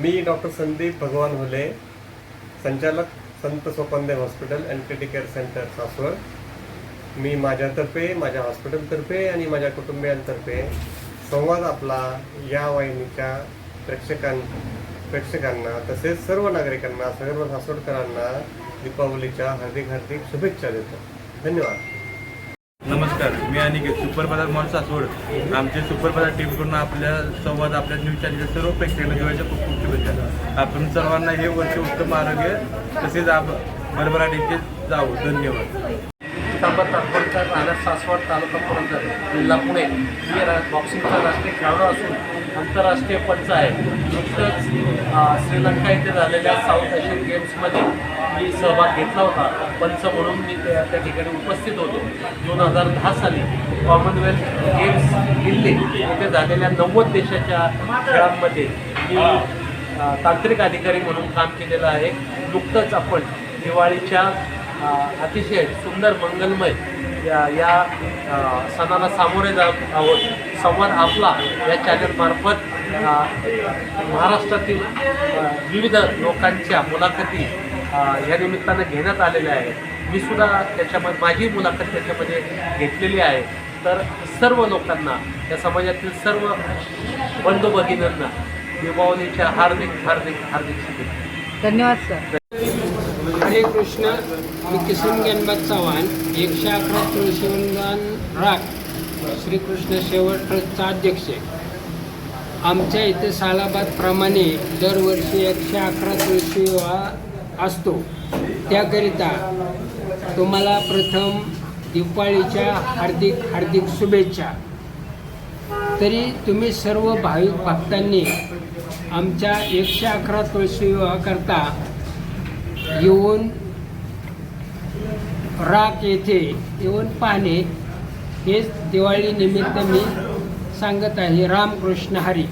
मी doctor Sandeep भगवान हुले संचालक Sant Sopande hospital and criticare centre Saswad. मी माझ्यातर्फे माझ्या हॉस्पिटलतर्फे आणि माझ्या कुटुंबियांतर्फे संवाद आपला या वाहिनीच्या प्रेक्षकां प्रेक्षकांना तसेच सर्व नागरिकांना सर्व सासवडकरांना दीपावलीच्या हार्दिक हार्दिक शुभेच्छा देतो. धन्यवाद. नमस्कार मी अनिकेत सुपर बाजार मॉल सासवड. आमचे सुपर बाजार टीमकडून आपल्या संवाद आपल्या न्यूज चॅनलच्या सर्व प्रेक्षकांना दिवाळीच्या खूप खूप शुभेच्छा. आपण सर्वांना हे वर्ष उत्तम आरोग्य तसेच आप भरभराटीचे जाऊ धन्यवाद. तांबा तात्पर्यंत राहणार सासवड तालुका पुरंदर जिल्हा पुणे. ही रा बॉक्सिंगचा राष्ट्रीय खेळाडू असून आंतरराष्ट्रीय पंच आहे. नुकतंच श्रीलंका येथे झालेल्या साऊथ एशियन गेम्समध्ये मी सहभाग घेतला होता. पंच म्हणून मी त्या त्या ठिकाणी उपस्थित होतो. दोन हजार दहा साली कॉमनवेल्थ गेम्स दिल्ली येथे झालेल्या नव्वद देशाच्या खेळांमध्ये मी तांत्रिक अधिकारी म्हणून काम केलेलं आहे. नुकतंच आपण दिवाळीच्या अतिशय सुंदर मंगलमय या या सणाला सामोरे जात आहोत. संवाद आपला या चॅनलमार्फत महाराष्ट्रातील विविध लोकांच्या मुलाखती या निमित्तानं घेण्यात आलेल्या आहेत मी सुद्धा त्याच्यामध्ये माझी मुलाखत त्याच्यामध्ये घेतलेली आहे. तर सर्व लोकांना या समाजातील सर्व बंधू भगिनींना दीपावलीच्या हार्दिक हार्दिक हार्दिक शुभेच्छा. धन्यवाद सर. हरे कृष्ण मी किसन गणपत चव्हाण एकशे अकरा तुळशीवंदन राग श्रीकृष्ण शेवट ट्रस्टचा अध्यक्ष. आहे. आमच्या इथे सालाबादप्रमाणे दरवर्षी एकशे अकरा तुळशी विवाह असतो. त्याकरिता तुम्हाला प्रथम दिवाळीच्या हार्दिक हार्दिक शुभेच्छा. तरी तुम्ही सर्व भाविक भक्तांनी आमच्या एकशे अकरा तुळशी विवाहाकरता येऊन राख येथे येऊन पाहणे हेच दिवाळीनिमित्त मी सांगत आहे. रामकृष्ण हरी.